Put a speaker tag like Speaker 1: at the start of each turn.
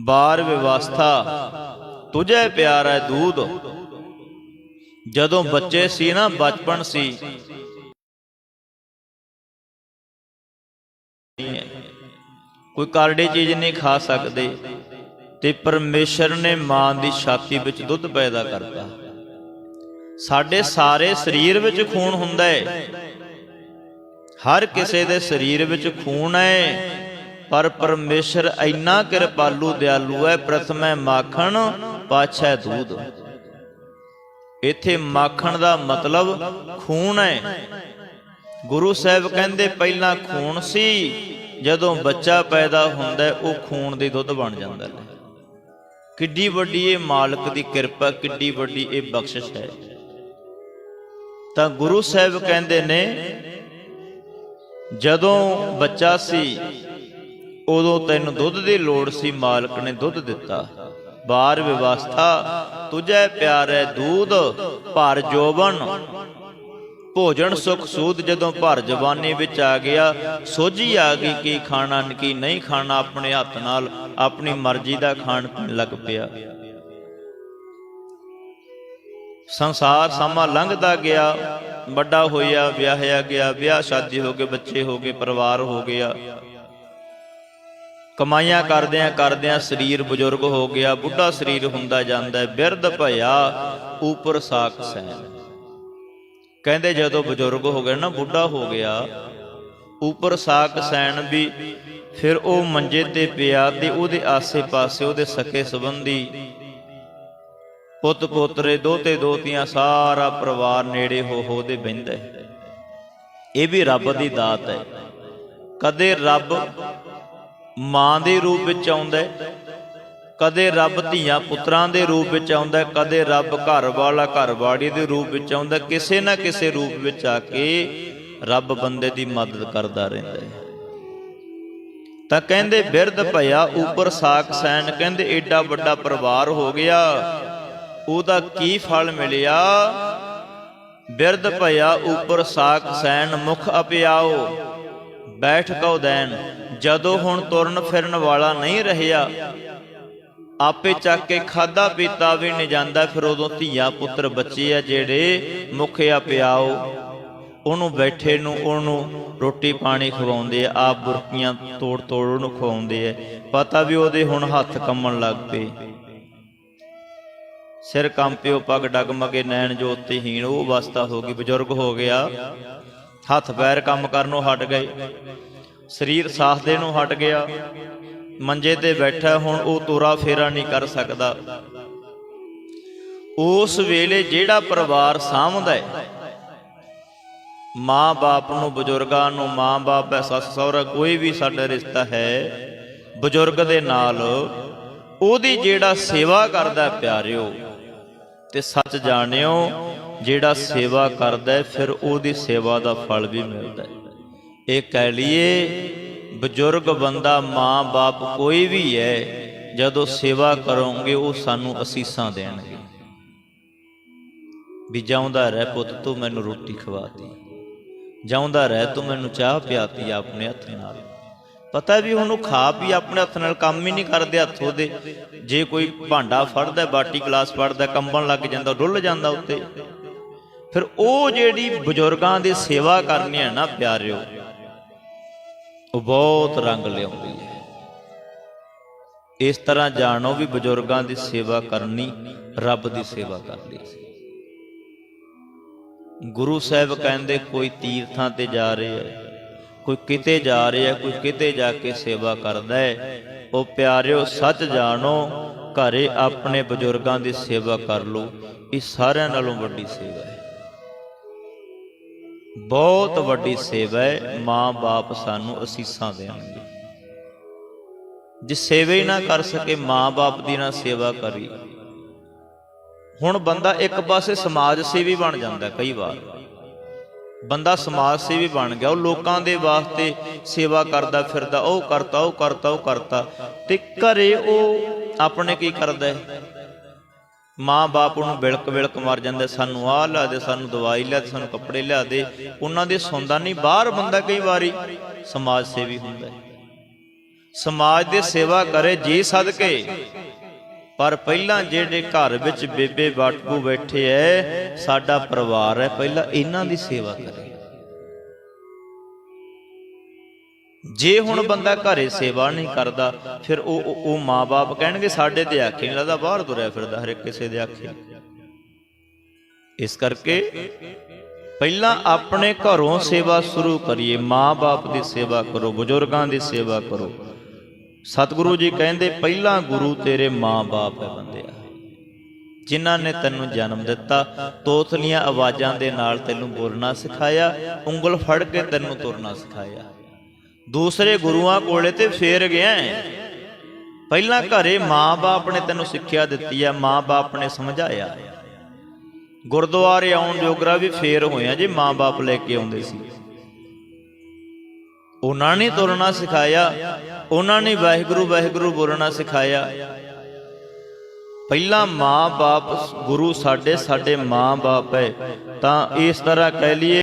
Speaker 1: ਬਾਰ ਵਿਵਸਥਾ, ਤੁਝੇ ਪਿਆਰਾ ਦੂਧ ਜਦੋਂ ਬੱਚੇ ਸੀ ਨਾ, ਬਚਪਨ ਸੀ। ਕੋਈ ਕਰੜੀ ਚੀਜ਼ ਨਹੀਂ ਖਾ ਸਕਦੇ ਤੇ ਪਰਮੇਸ਼ਰ ਨੇ ਮਾਂ ਦੀ ਛਾਤੀ ਵਿੱਚ ਦੁੱਧ ਪੈਦਾ ਕਰਤਾ। ਸਾਡੇ ਸਾਰੇ ਸਰੀਰ ਵਿੱਚ ਖੂਨ ਹੁੰਦਾ ਹੈ ਹਰ ਕਿਸੇ ਦੇ ਸਰੀਰ ਵਿੱਚ ਖੂਨ ਹੈ ਪਰ ਪਰਮੇਸ਼ਰ ਇੰਨਾ ਕਿਰਪਾਲੂ, ਦਿਆਲੂ ਹੈ, ਪ੍ਰਥਮੇ ਮਾਖਣ, ਪਾਛੈ ਦੂਧ। ਇੱਥੇ ਮਾਖਣ ਦਾ ਮਤਲਬ ਖੂਨ ਹੈ। ਗੁਰੂ ਸਾਹਿਬ ਕਹਿੰਦੇ ਪਹਿਲਾਂ ਖੂਨ ਸੀ, ਜਦੋਂ ਬੱਚਾ ਪੈਦਾ ਹੁੰਦਾ ਉਹ ਖੂਨ ਦੇ ਦੁੱਧ ਬਣ ਜਾਂਦਾ ਹੈ। ਕਿੱਡੀ ਵੱਡੀ ਇਹ ਮਾਲਕ ਦੀ ਕਿਰਪਾ, ਕਿੱਡੀ ਵੱਡੀ ਇਹ ਬਖਸ਼ਿਸ਼ ਹੈ। ਤਾਂ ਗੁਰੂ ਸਾਹਿਬ ਕਹਿੰਦੇ ਨੇ, ਜਦੋਂ ਬੱਚਾ ਸੀ ਉਦੋਂ ਤੈਨੂੰ ਦੁੱਧ ਦੀ ਲੋੜ ਸੀ, ਮਾਲਕ ਨੇ ਦੁੱਧ ਦਿੱਤਾ। ਬਾਰ ਵਿਵਸਥਾ, ਤੁਝੇ ਪਿਆਰੇ ਦੂਧ, ਭਰ ਜੋਬਨ। ਭੋਜਨ ਸੁਖ ਸੂਦ ਜਦੋਂ ਭਰ ਜਵਾਨੀ ਵਿੱਚ ਆ ਗਿਆ, ਸੋਝੀ ਆ ਗਈ ਕੀ ਖਾਣਾ ਕੀ ਨਹੀਂ ਖਾਣਾ, ਆਪਣੇ ਹੱਥ ਨਾਲ ਆਪਣੀ ਮਰਜ਼ੀ ਦਾ ਖਾਣ ਪੀਣ ਲੱਗ ਪਿਆ। ਸੰਸਾਰ ਸਮਾਂ ਲੰਘਦਾ ਗਿਆ, ਵੱਡਾ ਹੋਇਆ, ਵਿਆਹਿਆ ਗਿਆ ਵਿਆਹ ਸ਼ਾਦੀ ਹੋ ਗਏ ਬੱਚੇ ਹੋ ਗਏ, ਪਰਿਵਾਰ ਹੋ ਗਿਆ। ਕਮਾਈਆਂ ਕਰਦਿਆਂ ਕਰਦਿਆਂ ਸਰੀਰ ਬਜ਼ੁਰਗ ਹੋ ਗਿਆ, ਬੁੱਢਾ ਸਰੀਰ ਹੁੰਦਾ ਜਾਂਦਾ ਹੈ ਬਿਰਧ ਭਇਆ, ਉਪਰ ਸਾਖ ਸੈਨ। ਕਹਿੰਦੇ ਜਦੋਂ ਬਜ਼ੁਰਗ ਹੋ ਗਏ ਨਾ, ਬੁੱਢਾ ਹੋ ਗਿਆ, ਉਪਰ ਸਾਖ ਸੈਨ ਵੀ ਫਿਰ ਉਹ ਮੰਜੇ ਤੇ ਪਿਆ ਤੇ ਉਹਦੇ ਆਸੇ-ਪਾਸੇ ਉਹਦੇ ਸਕੇ ਸੰਬੰਧੀ ਪੁੱਤ ਪੋਤਰੇ ਦੋਤੇ ਦੋਤੀਆਂ ਸਾਰਾ ਪਰਿਵਾਰ ਨੇੜੇ ਹੋ ਹੋ ਦੇ ਬਹਿੰਦਾ ਹੈ। ਇਹ ਵੀ ਰੱਬ ਦੀ ਦਾਤ ਹੈ। ਕਦੇ ਰੱਬ ਮਾਂ ਦੇ ਰੂਪ ਵਿੱਚ ਆਉਂਦਾ ਕਦੇ ਰੱਬ ਧੀਆਂ ਪੁੱਤਰਾਂ ਦੇ ਰੂਪ ਵਿੱਚ ਆਉਂਦਾ ਕਦੇ ਰੱਬ ਘਰ ਵਾਲਾ ਘਰਵਾੜੀ ਦੇ ਰੂਪ ਵਿੱਚ ਆਉਂਦਾ ਕਿਸੇ ਨਾ ਕਿਸੇ ਰੂਪ ਵਿੱਚ ਆ ਕੇ ਰੱਬ ਬੰਦੇ ਦੀ ਮਦਦ ਕਰਦਾ ਰਹਿੰਦਾ ਹੈ। ਤਾਂ ਕਹਿੰਦੇ ਬਿਰਧ ਭਇਆ, ਉਪਰ ਸਾਖ ਸੈਨ, ਕਹਿੰਦੇ ਏਡਾ ਵੱਡਾ ਪਰਿਵਾਰ ਹੋ ਗਿਆ, ਉਹਦਾ ਕੀ ਫਲ ਮਿਲਿਆ? ਬਿਰਧ ਭਇਆ, ਉਪਰ ਸਾਖ ਸੈਨ, ਮੁਖ ਅਪਿਆਓ, ਬੈਠ ਕਉ ਦੈਨ। ਜਦੋਂ ਹੁਣ ਤੁਰਨ ਫਿਰਨ ਵਾਲਾ ਨਹੀਂ ਰਹਿਆ, ਆਪੇ ਚੱਕ ਕੇ ਖਾਦਾ ਪੀਤਾ ਵੀ ਨਹੀਂ ਜਾਂਦਾ, ਫਿਰ ਉਦੋਂ ਧੀਆ ਪੁੱਤਰ ਬੱਚੇ ਆ ਜਿਹੜੇ ਮੁਖਿਆ ਪਿਆਓ, ਉਹਨੂੰ ਬੈਠੇ ਨੂੰ ਉਹਨੂੰ ਰੋਟੀ ਪਾਣੀ ਖਵਾਉਂਦੇ ਆ, ਆਪ ਬੁਰਕੀਆਂ ਤੋੜ ਤੋੜ ਉਹਨੂੰ ਖਵਾਉਂਦੇ ਆ, ਪਤਾ ਵੀ ਉਹਦੇ ਹੁਣ ਹੱਥ ਕੰਮਣ ਲੱਗ ਪਏ। ਸਿਰ ਕੰਪਿਓ ਪਗ ਡਗਮਗੇ, ਨੈਣ ਜੋਤੀ ਹੀਣ, ਉਹ ਅਵਸਥਾ ਹੋ ਗਈ, ਬਜ਼ੁਰਗ ਹੋ ਗਿਆ, ਹੱਥ ਪੈਰ ਕੰਮ ਕਰਨੋਂ ਹਟ ਗਏ। ਸਰੀਰ ਸਾਥ ਦੇਣੋਂ ਹਟ ਗਿਆ। ਮੰਜੇ ਤੇ ਬੈਠਾ ਹੁਣ ਉਹ ਤੋਰਾ ਫੇਰਾ ਨਹੀਂ ਕਰ ਸਕਦਾ। ਉਸ ਵੇਲੇ ਜਿਹੜਾ ਪਰਿਵਾਰ ਸਾਂਭਦਾ ਹੈ ਮਾਂ-ਬਾਪ ਨੂੰ, ਬਜ਼ੁਰਗਾਂ ਨੂੰ ਮਾਂ-ਬਾਪ ਹੈ ਸੱਸ ਸਹੁਰਾ, ਕੋਈ ਵੀ ਸਾਡਾ ਰਿਸ਼ਤਾ ਹੈ, ਬਜ਼ੁਰਗ ਦੇ ਨਾਲ ਉਹਦੀ ਜਿਹੜਾ ਸੇਵਾ ਕਰਦਾ ਪਿਆਰਿਓ, ਤੇ ਸੱਚ ਜਾਣਿਓ, ਜਿਹੜਾ ਸੇਵਾ ਕਰਦਾ ਫਿਰ ਉਹਦੀ ਸੇਵਾ ਦਾ ਫਲ ਵੀ ਮਿਲਦਾ ਹੈ। ਇਹ ਕਹਿ ਲਈਏ, ਬਜ਼ੁਰਗ ਬੰਦਾ ਮਾਂ-ਬਾਪ ਕੋਈ ਵੀ ਹੈ, ਜਦੋਂ ਸੇਵਾ ਕਰੋਗੇ, ਉਹ ਸਾਨੂੰ ਅਸੀਸਾਂ ਦੇਣਗੇ। ਵੀ ਜਾਉਂਦਾ ਰਹਿ ਪੁੱਤ, ਤੂੰ ਮੈਨੂੰ ਰੋਟੀ ਖਵਾਤੀ ਜਾਉਂਦਾ ਰਹਿ, ਤੂੰ ਮੈਨੂੰ ਚਾਹ ਪਿਆਤੀ ਆਪਣੇ ਹੱਥ ਨਾਲ। ਪਤਾ ਵੀ ਉਹਨੂੰ ਖਾ ਪੀ ਆਪਣੇ ਹੱਥ ਨਾਲ ਕੰਮ ਹੀ ਨਹੀਂ ਕਰਦੇ ਹੱਥ ਉਹਦੇ। ਜੇ ਕੋਈ ਭਾਂਡਾ ਫੜਦਾ, ਬਾਟੀ ਗਲਾਸ ਫੜਦਾ, ਕੰਬਣ ਲੱਗ ਜਾਂਦਾ, ਡੁੱਲ ਜਾਂਦਾ ਉੱਤੇ। ਫਿਰ ਉਹ ਜਿਹੜੀ ਬਜ਼ੁਰਗਾਂ ਦੀ ਸੇਵਾ ਕਰਨੀ ਹੈ ਨਾ, ਪਿਆਰਿਓ ਉਹ ਬਹੁਤ ਰੰਗ ਲਿਆਉਂਦੀ ਹੈ। ਇਸ ਤਰ੍ਹਾਂ ਜਾਣੋ ਵੀ ਬਜ਼ੁਰਗਾਂ ਦੀ ਸੇਵਾ ਕਰਨੀ ਰੱਬ ਦੀ ਸੇਵਾ ਕਰਨੀ ਗੁਰੂ ਸਾਹਿਬ ਕਹਿੰਦੇ, ਕੋਈ ਤੀਰਥਾਂ ਤੇ ਜਾ ਰਿਹਾ ਹੈ, ਕੋਈ ਕਿਤੇ ਜਾ ਰਿਹਾ ਕੋਈ ਕਿਤੇ ਜਾ ਕੇ ਸੇਵਾ ਕਰਦਾ ਹੈ, ਉਹ ਪਿਆਰਿਓ, ਸੱਚ ਜਾਣੋ, ਘਰੇ ਆਪਣੇ ਬਜ਼ੁਰਗਾਂ ਦੀ ਸੇਵਾ ਕਰ ਲਓ, ਇਹ ਸਾਰਿਆਂ ਨਾਲੋਂ ਵੱਡੀ ਸੇਵਾ ਹੈ। ਬਹੁਤ ਵੱਡੀ ਸੇਵਾ ਹੈ, ਮਾਂ-ਬਾਪ ਸਾਨੂੰ ਅਸੀਸਾਂ ਦੇਣਗੇ। ਜੇ ਸੇਵਾ ਹੀ ਨਾ ਕਰ ਸਕੇ, ਮਾਂ-ਬਾਪ ਦੀ ਨਾ ਸੇਵਾ ਕਰੀ। ਹੁਣ ਬੰਦਾ ਇੱਕ ਪਾਸੇ ਸਮਾਜ ਸੇਵੀ ਬਣ ਜਾਂਦਾ ਕਈ ਵਾਰ। ਬੰਦਾ ਸਮਾਜ ਸੇਵੀ ਬਣ ਗਿਆ, ਉਹ ਲੋਕਾਂ ਦੇ ਵਾਸਤੇ ਸੇਵਾ ਕਰਦਾ ਫਿਰਦਾ, ਉਹ ਕਰਤਾ ਉਹ ਕਰਤਾ ਉਹ ਕਰਤਾ। ਤੇ ਘਰੇ ਉਹ ਆਪਣੇ ਕੀ ਕਰਦਾ ਹੈ? ਮਾਂ ਬਾਪ ਨੂੰ ਬਿਲਕ ਬਿਲਕ ਮਰ ਜਾਂਦੇ, ਸਾਨੂੰ ਆਹ ਲਿਆ ਦੇ, ਸਾਨੂੰ ਦਵਾਈ ਲਿਆ ਦੇ, ਸਾਨੂੰ ਕੱਪੜੇ ਲਿਆ ਦੇ। ਉਹਨਾਂ ਦੇ ਸੁਣਦਾ ਨਹੀਂ, ਬਾਹਰ ਬੰਦਾ ਕਈ ਵਾਰੀ ਸਮਾਜ ਸੇਵੀ ਹੁੰਦਾ ਹੈ। ਸਮਾਜ ਦੀ ਸੇਵਾ ਕਰੇ ਜੀ ਸਦਕੇ, ਪਰ ਪਹਿਲਾਂ ਜਿਹੜੇ ਘਰ ਵਿੱਚ ਬੇਬੇ ਬਾਟੂ ਬੈਠੇ ਐ, ਸਾਡਾ ਪਰਿਵਾਰ ਹੈ ਪਹਿਲਾਂ ਇਹਨਾਂ ਦੀ ਸੇਵਾ ਕਰੇ। ਜੇ ਹੁਣ ਬੰਦਾ ਘਰੇ ਸੇਵਾ ਨਹੀਂ ਕਰਦਾ, ਫਿਰ ਉਹ ਉਹ- ਉਹ ਮਾਪੇ ਕਹਿਣਗੇ, ਸਾਡੇ ਤੇ ਆਖੇ ਨਹੀਂ ਲੱਗਦਾ, ਬਾਹਰ ਤੁਰਿਆ ਫਿਰਦਾ ਹਰ ਇੱਕ ਕਿਸੇ ਦੇ ਆਖੇ। ਇਸ ਕਰਕੇ ਪਹਿਲਾਂ ਆਪਣੇ ਘਰੋਂ ਸੇਵਾ ਸ਼ੁਰੂ ਕਰੀਏ, ਮਾਂ-ਬਾਪ ਦੀ ਸੇਵਾ ਕਰੋ, ਬਜ਼ੁਰਗਾਂ ਦੀ ਸੇਵਾ ਕਰੋ। ਸਤਿਗੁਰੂ ਜੀ ਕਹਿੰਦੇ, ਪਹਿਲਾਂ ਗੁਰੂ ਤੇਰੇ ਮਾਂ-ਬਾਪ ਹੈ ਬੰਦਿਆ ਜਿਨ੍ਹਾਂ ਨੇ ਤੈਨੂੰ ਜਨਮ ਦਿੱਤਾ, ਤੋਤਲੀਆਂ ਆਵਾਜ਼ਾਂ ਦੇ ਨਾਲ ਤੈਨੂੰ ਬੋਲਣਾ ਸਿਖਾਇਆ, ਉਂਗਲ ਫੜ ਕੇ ਤੈਨੂੰ ਤੁਰਨਾ ਸਿਖਾਇਆ। ਦੂਸਰੇ ਗੁਰੂਆਂ ਕੋਲੇ ਤੇ ਫੇਰ ਗਿਆ ਪਹਿਲਾਂ ਘਰੇ ਮਾਂ-ਬਾਪ ਨੇ ਤੈਨੂੰ ਸਿੱਖਿਆ ਦਿੱਤੀ ਹੈ ਮਾਂ-ਬਾਪ ਨੇ ਸਮਝਾਇਆ। ਗੁਰਦੁਆਰੇ ਆਉਣ ਜੋਗਰਾ ਵੀ ਫੇਰ ਹੋਇਆ ਜੇ ਮਾਂ-ਬਾਪ ਲੈ ਕੇ ਆਉਂਦੇ ਸੀ। ਉਹਨਾਂ ਨੇ ਤੁਰਨਾ ਸਿਖਾਇਆ, ਉਹਨਾਂ ਨੇ ਵਾਹਿਗੁਰੂ ਵਾਹਿਗੁਰੂ ਬੋਲਣਾ ਸਿਖਾਇਆ। ਪਹਿਲਾਂ ਮਾਂ-ਬਾਪ ਗੁਰੂ ਸਾਡੇ ਸਾਡੇ ਮਾਂ-ਬਾਪ ਹੈ ਤਾਂ ਇਸ ਤਰ੍ਹਾਂ ਕਹਿ ਲਈਏ